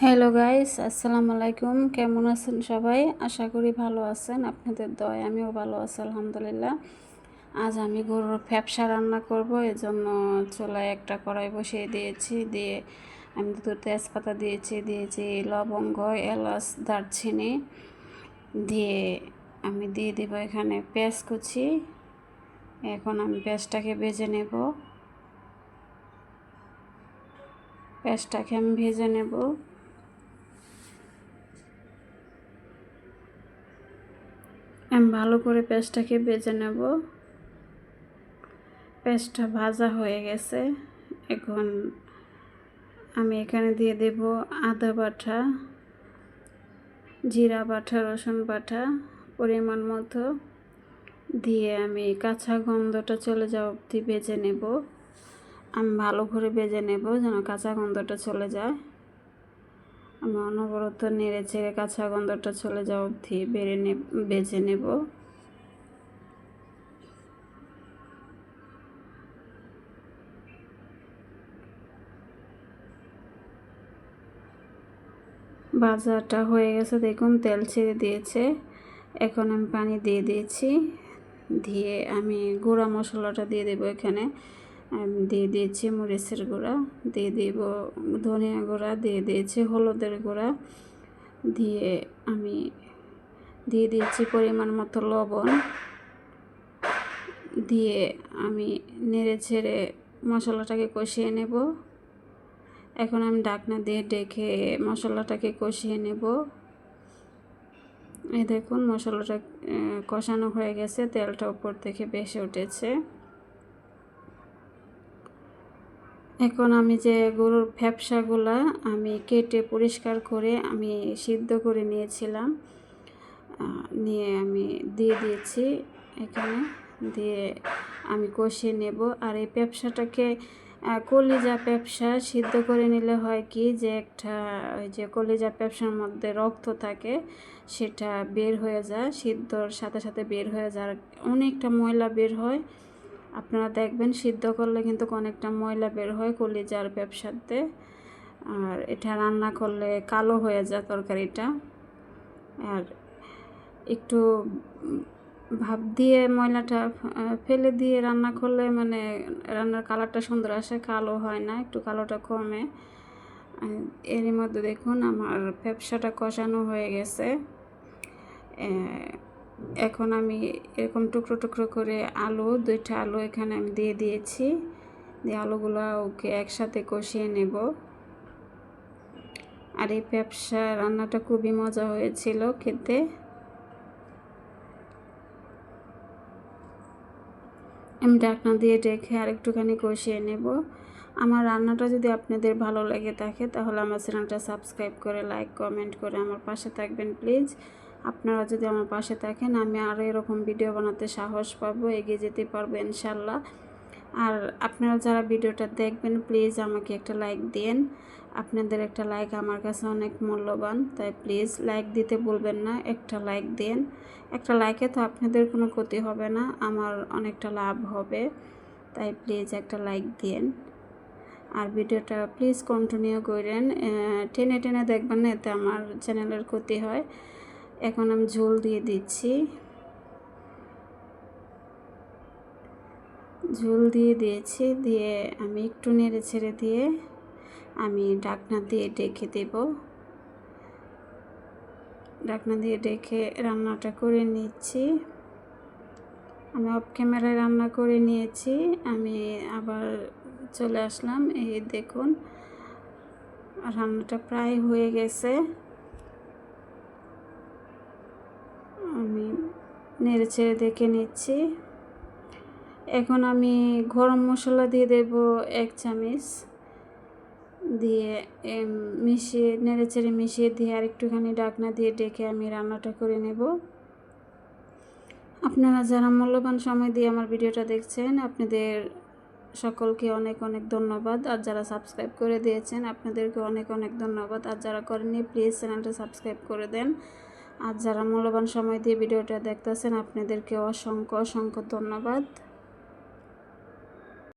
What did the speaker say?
Hello guys আসসালামু আলাইকুম কেমন আছেন সবাই? আশা করি ভালো আছেন। আপনাদের দয় আমিও ভালো আছি, আলহামদুলিল্লাহ। আজ আমি গরুর ফ্যাপসা রান্না করব। এজন্য চুলায় একটা কড়াই বসিয়ে দিয়েছি। দিয়ে আমি দুটো তেজপাতা দিয়েছি। দিয়েছি লবঙ্গ, এলাচ, দারচিনি। দিয়ে আমি দিয়ে দেব এখানে পেঁয়াজ কুচি। এখন আমি পেঁয়াজটাকে ভেজে নেব। পেঁয়াজটাকে আমি ভেজে নেব। আমি ভালো করে পেঁয়াজটাকে বেজে নেব। পেঁয়াজটা ভাজা হয়ে গেছে। এখন আমি এখানে দিয়ে দেব আদা বাটা, জিরা বাটা, রসুন বাটা পরিমাণ মতো। দিয়ে আমি কাঁচা গন্ধটা চলে যাওয়া অবধি বেজে নেব। আমি ভালো করে বেজে নেব যেন কাঁচা গন্ধটা চলে যায়। আমি অনবরত নেড়ে ছেড়ে কাঁচা গন্ধটা চলে যাওয়া অবধি বেড়ে নে, বেজে নেব। বাজারটা হয়ে গেছে, দেখুন, তেল ছেড়ে দিয়েছে। এখন আমি পানি দিয়ে দিয়েছি। দিয়ে আমি গুঁড়া মশলাটা দিয়ে দেবো এখানে। দিয়ে দিয়েছি মরিচের গুঁড়া। দিয়ে দিব ধনিয়া গুঁড়া, দিয়ে দিয়েছি হলুদের গুঁড়া। দিয়ে আমি, দিয়ে দিয়েছি পরিমাণ মতো লবণ। দিয়ে আমি নেড়ে ছেড়ে মশলাটাকে কষিয়ে নেব। এখন আমি ডাকনা দিয়ে ডেকে মশলাটাকে কষিয়ে নেব। এই দেখুন মশলাটা কষানো হয়ে গেছে, তেলটা উপর থেকে বেশি উঠেছে। এখন আমি যে গরুর ফ্যাপসাগুলা আমি কেটে পরিষ্কার করে আমি সিদ্ধ করে নিয়েছিলাম নিয়ে আমি দিয়ে দিয়েছি এখানে। দিয়ে আমি কষিয়ে নেব। আর এই ব্যবসাটাকে কলিজা ব্যবসা সিদ্ধ করে নিলে হয় কি যে একটা ওই যে কলিজা ব্যবসার মধ্যে রক্ত থাকে, সেটা বের হয়ে যায়, সিদ্ধর সাথে সাথে বের হয়ে যায়। অনেকটা ময়লা বের হয় আপনারা দেখবেন সিদ্ধ করলে কিন্তু অনেকটা ময়লা বের হয় কলিজার ব্যবসাতে। আর এটা রান্না করলে কালো হয়ে যায় তরকারিটা। আর একটু ভাব দিয়ে ময়লাটা ফেলে দিয়ে রান্না করলে মানে রান্নার কালারটা সুন্দর আসে, কালো হয় না, একটু কালোটা কমে। এরই মধ্যে দেখুন আমার ব্যবসাটা কষানো হয়ে গেছে। এখন আমি এরকম টুকরো টুকরো করে আলু, দুইটা আলু এখানে আমি দিয়ে দিয়েছি। দিয়ে আলুগুলো ওকে একসাথে কষিয়ে নেব। আর এই ব্যবসা রান্নাটা খুবই মজা হয়েছিল খেতে। আমি ডাকনা দিয়ে ডেকে আর একটুখানি কষিয়ে নেব। আমার রান্নাটা যদি আপনাদের ভালো লেগে থাকে, তাহলে আমার চ্যানেলটা সাবস্ক্রাইব করে, লাইক, কমেন্ট করে আমার পাশে থাকবেন, প্লিজ। আপনারা যদি আমার পাশে থাকেন, আমি আরও এরকম ভিডিও বানাতে সাহস পাবো, এগিয়ে যেতে পারব ইনশাল্লাহ। আর আপনারা যারা ভিডিওটা দেখবেন, প্লিজ আমাকে একটা লাইক দিন আপনাদের একটা লাইক আমার কাছে অনেক মূল্যবান, তাই প্লিজ লাইক দিতে বলবেন না, একটা লাইক দিন একটা লাইকে তো আপনাদের কোনো ক্ষতি হবে না, আমার অনেকটা লাভ হবে, তাই প্লিজ একটা লাইক দিন আর ভিডিওটা প্লিজ কন্টিনিউ করেন টেনে টেনে দেখবেন না, এতে আমার চ্যানেলের ক্ষতি হয়। এখন আমি ঝোল দিয়ে দিচ্ছি। ঝোল দিয়ে দিয়েছি, দিয়ে আমি একটু নেড়ে ছেড়ে দিয়ে আমি ডাকনা দিয়ে ডেকে দেব। ডাকনা দিয়ে ডেকে রান্নাটা করে নিচ্ছি। আমি অফ ক্যামেরায় রান্না করে নিয়েছি, আমি আবার চলে আসলাম। এই দেখুন, রান্নাটা প্রায় হয়ে গেছে আমি নেড়ে ছেড়ে দেখে নিচ্ছি। এখন আমি গরম মশলা দিয়ে দেব এক চামচ। দিয়ে মিশিয়ে, নেড়ে চেড়ে মিশিয়ে দিয়ে আর একটুখানি ডাকনা দিয়ে ডেকে আমি রান্নাটা করে নেব। আপনারা যারা মূল্যবান সময় দিয়ে আমার ভিডিওটা দেখছেন, আপনাদের সকলকে অনেক অনেক ধন্যবাদ। আর যারা সাবস্ক্রাইব করে দিয়েছেন, আপনাদেরকে অনেক অনেক ধন্যবাদ। আর যারা করেননি, প্লিজ চ্যানেলটা সাবস্ক্রাইব করে দেন। আর যারা মূল্যবান সময় দিয়ে ভিডিওটা দেখতেছেন আপনাদেরকে অসংখ্য অসংখ্য ধন্যবাদ।